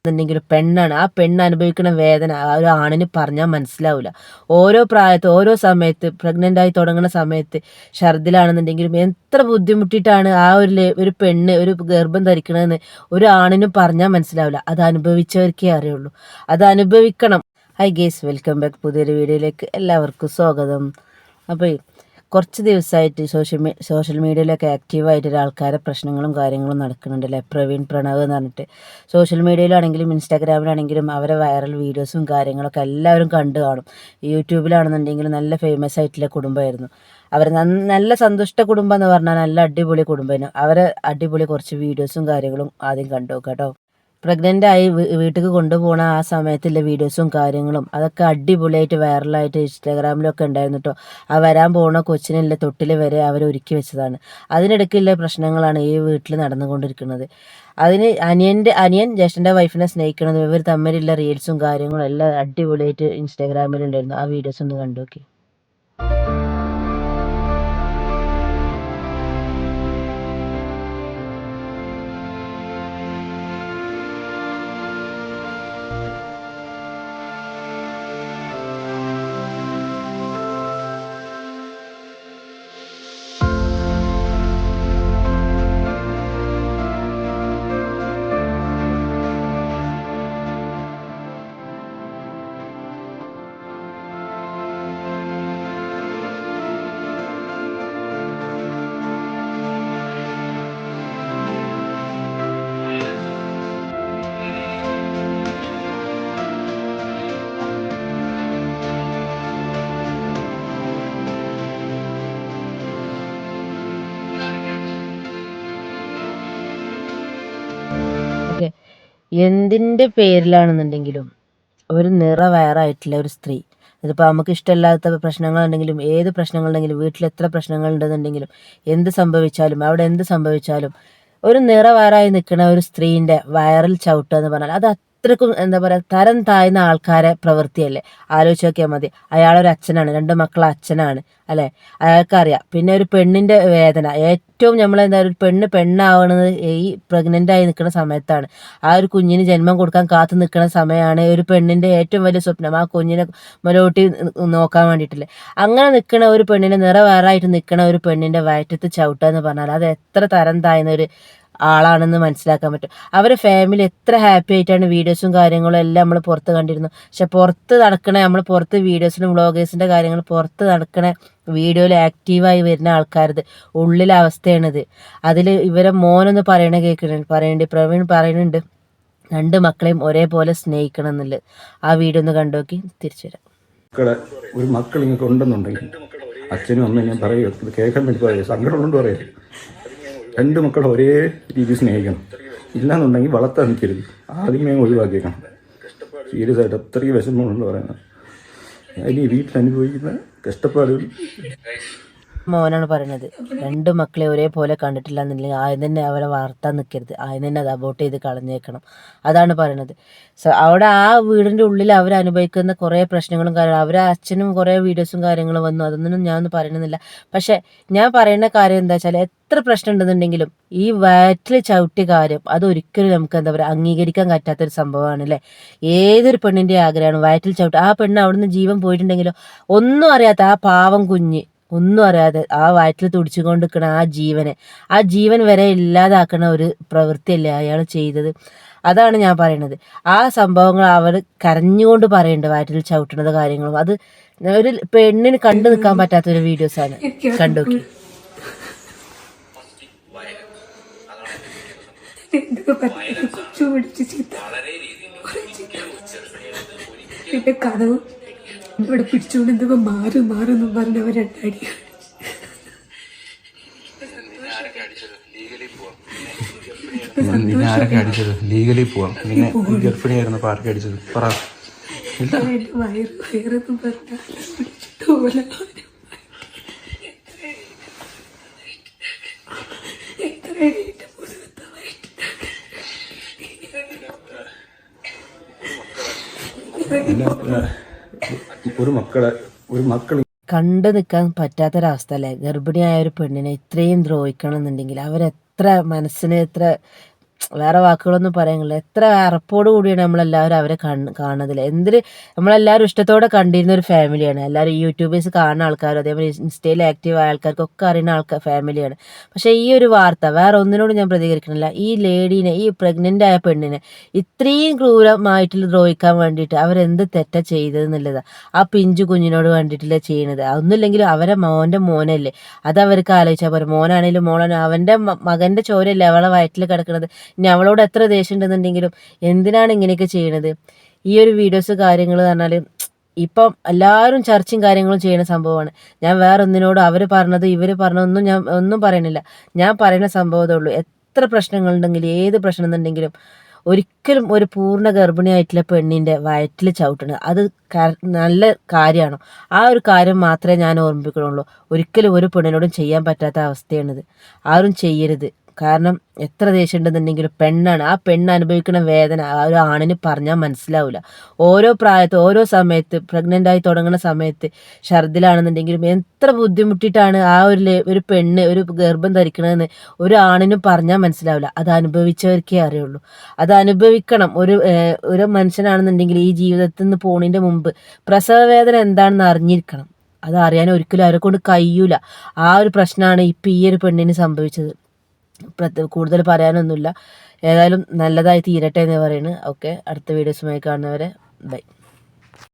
എന്നുണ്ടെങ്കിൽ ഒരു പെണ്ണാണ് ആ പെണ്ണ് അനുഭവിക്കുന്ന വേദന ആ ഒരു ആണിന് പറഞ്ഞാൽ മനസ്സിലാവില്ല ഓരോ പ്രായത്ത് ഓരോ സമയത്ത് പ്രഗ്നന്റ് ആയി തുടങ്ങുന്ന സമയത്ത് ഷർദിലാണെന്നുണ്ടെങ്കിലും എത്ര ബുദ്ധിമുട്ടിയിട്ടാണ് ആ ഒരു ഒരു പെണ്ണ് ഒരു ഗർഭം ധരിക്കണമെന്ന് ഒരു ആണിനും പറഞ്ഞാൽ മനസ്സിലാവില്ല അത് അനുഭവിച്ചവർക്കേ അറിയുള്ളൂ. അത് അനുഭവിക്കണം. ഹൈ ഗേസ് വെൽക്കം ബാക്ക് പുതിയൊരു വീഡിയോയിലേക്ക് എല്ലാവർക്കും സ്വാഗതം. അപ്പോൾ കുറച്ച് ദിവസമായിട്ട് സോഷ്യൽ മീ സോഷ്യൽ മീഡിയയിലൊക്കെ ആക്റ്റീവായിട്ട് ആൾക്കാരെ പ്രശ്നങ്ങളും കാര്യങ്ങളും നടക്കുന്നുണ്ടല്ലേ? പ്രവീൺ പ്രണവ് എന്ന് പറഞ്ഞിട്ട്. സോഷ്യൽ മീഡിയയിലാണെങ്കിലും ഇൻസ്റ്റാഗ്രാമിലാണെങ്കിലും അവരെ വൈറൽ വീഡിയോസും കാര്യങ്ങളൊക്കെ എല്ലാവരും കണ്ടു കാണും. യൂട്യൂബിലാണെന്നുണ്ടെങ്കിലും നല്ല ഫേമസ് ആയിട്ടുള്ള കുടുംബമായിരുന്നു. അവർ നല്ല സന്തുഷ്ട കുടുംബം എന്ന് പറഞ്ഞാൽ നല്ല അടിപൊളി കുടുംബമായിരുന്നു. അവരെ അടിപൊളി കുറച്ച് വീഡിയോസും കാര്യങ്ങളും ആദ്യം കണ്ടു നോക്കാം കേട്ടോ. പ്രഗ്നന്റ് ആയി വീട്ടിലേക്ക് കൊണ്ടുപോകണ ആ സമയത്തുള്ള വീഡിയോസും കാര്യങ്ങളും അതൊക്കെ അടിപൊളിയായിട്ട് വൈറലായിട്ട് ഇൻസ്റ്റാഗ്രാമിലൊക്കെ ഉണ്ടായിരുന്നു കേട്ടോ ആ വരാൻ പോകുന്ന കൊച്ചിനുള്ള തൊട്ടിൽ വരെ അവർ ഒരുക്കി വെച്ചതാണ്. അതിനിടയ്ക്കുള്ള പ്രശ്നങ്ങളാണ് ഈ വീട്ടിൽ നടന്നുകൊണ്ടിരിക്കുന്നത്. അതിന് അനിയന്റെ അനിയൻ ജ്യേഷ്ഠന്റെ വൈഫിനെ സ്നേഹിക്കണത് ഇവർ തമ്മിലുള്ള റീൽസും കാര്യങ്ങളും എല്ലാം അടിപൊളിയായിട്ട് ഇൻസ്റ്റാഗ്രാമിലുണ്ടായിരുന്നു. ആ വീഡിയോസ് ഒന്ന് കണ്ടു നോക്കി. എന്തിന്റെ പേരിലാണെന്നുണ്ടെങ്കിലും ഒരു നിറ വയറായിട്ടുള്ള ഒരു സ്ത്രീ. ഇതിപ്പോൾ നമുക്ക് ഇഷ്ടമില്ലാത്ത പ്രശ്നങ്ങളുണ്ടെങ്കിലും ഏത് പ്രശ്നങ്ങളുണ്ടെങ്കിലും വീട്ടിൽ എത്ര പ്രശ്നങ്ങളുണ്ടെന്നുണ്ടെങ്കിലും എന്ത് സംഭവിച്ചാലും അവിടെ എന്ത് സംഭവിച്ചാലും ഒരു നിറ വയറായി നിൽക്കുന്ന ഒരു സ്ത്രീന്റെ വയറിൽ ചവിട്ടുക എന്ന് പറഞ്ഞാൽ അത് അത്രക്കും എന്താ പറയുക തരം താഴ്ന്ന ആൾക്കാരെ പ്രവൃത്തിയല്ലേ? ആലോചിച്ച് നോക്കിയാൽ മതി. അയാളൊരു അച്ഛനാണ് രണ്ട് മക്കളെ അച്ഛനാണ് അല്ലേ? അയാൾക്കറിയാം. പിന്നെ ഒരു പെണ്ണിന്റെ വേദന. ഏറ്റവും നമ്മൾ എന്താ ഒരു പെണ്ണ് പെണ്ണാവണത് ഈ പ്രഗ്നന്റ് ആയി നിൽക്കുന്ന സമയത്താണ്. ആ ഒരു കുഞ്ഞിന് ജന്മം കൊടുക്കാൻ കാത്തു നിൽക്കുന്ന സമയമാണ് ഒരു പെണ്ണിന്റെ ഏറ്റവും വലിയ സ്വപ്നം. ആ കുഞ്ഞിനെ മുലോട്ടി നോക്കാൻ വേണ്ടിയിട്ടില്ലേ. അങ്ങനെ നിൽക്കുന്ന ഒരു പെണ്ണിനെ നിറവേറായിട്ട് നിൽക്കുന്ന ഒരു പെണ്ണിന്റെ വയറ്റത്ത് ചവിട്ടുക എന്ന് പറഞ്ഞാൽ അത് എത്ര തരം താഴ്ന്ന ഒരു ആളാണെന്ന് മനസ്സിലാക്കാൻ പറ്റും. അവരെ ഫാമിലി എത്ര ഹാപ്പി ആയിട്ടാണ് വീഡിയോസും കാര്യങ്ങളും എല്ലാം നമ്മൾ പുറത്ത് കണ്ടിരുന്നു പക്ഷെ പുറത്ത് നടക്കണ നമ്മൾ പുറത്ത് വീഡിയോസിനും വ്ളോഗേഴ്സിന്റെ കാര്യങ്ങൾ പുറത്ത് നടക്കണ വീഡിയോയിൽ ആക്റ്റീവായി വരുന്ന ആൾക്കാരത്. ഉള്ളിലെ അവസ്ഥയാണിത്. അതിൽ ഇവരെ മോനെന്ന് പറയണ കേൾക്കുന്നുണ്ട് പറയുന്നുണ്ട് പ്രവീൺ പറയുന്നുണ്ട് രണ്ട് മക്കളെയും ഒരേപോലെ സ്നേഹിക്കണം എന്നുള്ളത്. ആ വീഡിയോ ഒന്ന് കണ്ടു നോക്കി തിരിച്ചു വരാം. മക്കളെ ഒരു മക്കൾ ഇങ്ങനെ ഉണ്ടെന്നുണ്ടെങ്കിൽ അച്ഛനും അമ്മയും ഞാൻ പറയുക കേൾക്കാൻ വേണ്ടി പറയുക സങ്കടമുണ്ട് പറയുക രണ്ട് മക്കളെ ഒരേ രീതിയിൽ സ്നേഹിക്കണം. ഇല്ലാന്നുണ്ടെങ്കിൽ വളർത്താൻ നിൽക്കരുത്. ആദ്യമേ ഒഴിവാക്കിയേക്കണം. സീരിയസ് ആയിട്ട് അത്രയും വിഷമമുണ്ട് പറയുന്നത്. ഇനി വീട്ടിൽ അനുഭവിക്കുന്ന കഷ്ടപ്പാടുകൾ മോനാണ് പറയുന്നത് രണ്ട് മക്കളെ ഒരേപോലെ കണ്ടിട്ടില്ല എന്നുണ്ടെങ്കിൽ ആദ്യം തന്നെ അവരെ വളർത്താൻ നിൽക്കരുത് ആദ്യം തന്നെ അത് അബോട്ട് ചെയ്ത് കളഞ്ഞേക്കണം. അതാണ് പറയുന്നത് സോ അവിടെ ആ വീടിന്റെ ഉള്ളിൽ അവർ അനുഭവിക്കുന്ന കുറേ പ്രശ്നങ്ങളും കാര്യങ്ങളും അവരെ അച്ഛനും കുറേ വീഡിയോസും കാര്യങ്ങളും വന്നു. അതൊന്നും ഞാനൊന്നും പറയുന്നില്ല പക്ഷേ ഞാൻ പറയുന്ന കാര്യം എന്താ വെച്ചാൽ എത്ര പ്രശ്നം ഉണ്ടെന്നുണ്ടെങ്കിലും ഈ വയറ്റിൽ ചവിട്ടിയ കാര്യം അതൊരിക്കലും നമുക്ക് എന്താ പറയുക അംഗീകരിക്കാൻ പറ്റാത്തൊരു സംഭവമാണ് അല്ലേ? ഏതൊരു പെണ്ണിന്റെ ആഗ്രഹമാണ് വയറ്റിൽ ചവിട്ടി ആ പെണ്ണ് അവിടുന്ന് ജീവൻ പോയിട്ടുണ്ടെങ്കിലോ ഒന്നും അറിയാത്ത ആ പാവം കുഞ്ഞ് ഒന്നും അറിയാതെ ആ വയറ്റിൽ തുടിച്ചുകൊണ്ട് നിൽക്കുന്ന ആ ജീവനെ. ആ ജീവൻ വരെ ഇല്ലാതാക്കുന്ന ഒരു പ്രവൃത്തിയല്ലേ അയാൾ ചെയ്തത്? അതാണ് ഞാൻ പറയുന്നത് ആ സംഭവങ്ങൾ അവർ കരഞ്ഞുകൊണ്ട് പറയുന്നുണ്ട് വയറ്റിൽ ചവിട്ടുന്നത് കാര്യങ്ങളും. അത് ഒരു പെണ്ണിന് കണ്ടു നിൽക്കാൻ പറ്റാത്തൊരു വീഡിയോസാണ്. കണ്ടു ചീത്ത. പിന്നെ കഥവ് ഇവിടെ പിടിച്ചുകൊണ്ട് എന്തൊക്കെ മാറും മാറും എന്നും പറഞ്ഞവർ രണ്ടടി ആരൊക്കെ അടിച്ചത് ലീഗലി പോവാം നിന്നെ ഗർഭിണിയായിരുന്നു ആരൊക്കെ അടിച്ചത് പറ എന്റെ വയറ് വയറെന്നും പറഞ്ഞാൽ ഇതുപോലെ എത്രയായിട്ട് ഒരു മക്കളെ ഒരു മക്കൾ കണ്ടു നിൽക്കാൻ പറ്റാത്തൊരവസ്ഥ അല്ലേ? ഗർഭിണിയായ ഒരു പെണ്ണിനെ ഇത്രയും ദ്രോഹിക്കണം എന്നുണ്ടെങ്കിൽ അവരെത്ര മനസ്സിന് എത്ര വേറെ വാക്കുകളൊന്നും പറയാനില്ല. എത്ര അറപ്പോടു കൂടിയാണ് നമ്മളെല്ലാവരും അവരെ കണ് കാണുന്നതിൽ എന്തിന് നമ്മളെല്ലാവരും ഇഷ്ടത്തോടെ കണ്ടിരുന്ന ഒരു ഫാമിലിയാണ്. എല്ലാവരും യൂട്യൂബേഴ്സ് കാണുന്ന ആൾക്കാരും അതേപോലെ ഇൻസ്റ്റയിൽ ആക്റ്റീവ് ആയ ആൾക്കാർക്കൊക്കെ അറിയുന്ന ആൾക്കാർ ഫാമിലിയാണ്. പക്ഷേ ഈ ഒരു വാർത്ത വേറെ ഒന്നിനോട് ഞാൻ പ്രതികരിക്കണില്ല. ഈ ലേഡീനെ ഈ പ്രഗ്നന്റ് ആയ പെണ്ണിനെ ഇത്രയും ക്രൂരമായിട്ട് ദ്രോഹിക്കാൻ വേണ്ടിയിട്ട് അവരെന്ത് തെറ്റ ചെയ്തതെന്നുള്ളതാണ് ആ പിഞ്ചു കുഞ്ഞിനോട് വേണ്ടിയിട്ടില്ല ചെയ്യണത്. ഒന്നുമില്ലെങ്കിലും അവരെ മോന്റെ മോനല്ലേ. അത് അവർക്ക് ആലോചിച്ചാൽ പോരെ. മോനാണെങ്കിലും മോളാണ്. അവന്റെ മകന്റെ ചോരല്ലേ അവളെ വയറ്റിൽ കിടക്കുന്നത് ഇനി അവളോട് എത്ര ദേഷ്യം ഉണ്ടെന്നുണ്ടെങ്കിലും എന്തിനാണ് ഇങ്ങനെയൊക്കെ ചെയ്യണത്? ഈ ഒരു വീഡിയോസ് കാര്യങ്ങൾ പറഞ്ഞാൽ ഇപ്പം എല്ലാവരും ചർച്ചയും കാര്യങ്ങളും ചെയ്യുന്ന സംഭവമാണ്. ഞാൻ വേറെ ഒന്നിനോട് അവർ പറഞ്ഞത് ഇവർ പറഞ്ഞതൊന്നും ഞാൻ ഒന്നും പറയണില്ല. ഞാൻ പറയുന്ന സംഭവമേ ഉള്ളൂ. എത്ര പ്രശ്നങ്ങളുണ്ടെങ്കിലും ഏത് പ്രശ്നം എന്നുണ്ടെങ്കിലും ഒരിക്കലും ഒരു പൂർണ ഗർഭിണിയായിട്ടുള്ള പെണ്ണിന്റെ വയറ്റിൽ ചവിട്ടണത് അത് നല്ല കാര്യമാണ്? ആ ഒരു കാര്യം മാത്രമേ ഞാൻ ഓർമ്മിപ്പിക്കണുള്ളൂ. ഒരിക്കലും ഒരു പെണ്ണിനോടും ചെയ്യാൻ പറ്റാത്ത അവസ്ഥയാണിത്. ആരും ചെയ്യരുത്. കാരണം എത്ര ദേഷ്യം ഉണ്ടെന്നുണ്ടെങ്കിലും പെണ്ണാണ്. ആ പെണ്ണ് അനുഭവിക്കുന്ന വേദന ആ ഒരു ആണിന് പറഞ്ഞാൽ മനസ്സിലാവില്ല ഓരോ പ്രായത്ത് ഓരോ സമയത്ത് പ്രഗ്നന്റ് ആയി തുടങ്ങുന്ന സമയത്ത് ഛർദിലാണെന്നുണ്ടെങ്കിലും എത്ര ബുദ്ധിമുട്ടിയിട്ടാണ് ആ ഒരു ഒരു പെണ്ണ് ഒരു ഗർഭം ധരിക്കണമെന്ന് ഒരു ആണിന് പറഞ്ഞാൽ മനസ്സിലാവില്ല അത് അനുഭവിച്ചവർക്കേ അറിയുള്ളൂ. അത് അനുഭവിക്കണം. ഒരു ഒരു മനുഷ്യനാണെന്നുണ്ടെങ്കിൽ ഈ ജീവിതത്തിൽ നിന്ന് പോണതിന്റെ മുമ്പ് പ്രസവ വേദന എന്താണെന്ന് അറിഞ്ഞിരിക്കണം. അത് അറിയാൻ ഒരിക്കലും അവരെ കൊണ്ട് കഴിയൂല. ആ ഒരു പ്രശ്നമാണ് ഇപ്പം ഈ ഒരു പെണ്ണിന് സംഭവിച്ചത്. കൂടുതൽ പറയാനൊന്നുമില്ല. ഏതായാലും നല്ലതായി തീരട്ടെ എന്ന് പറയുന്നു. ഓക്കെ. അടുത്ത വീഡിയോസുമായി കാണുന്നവരെ ബൈ.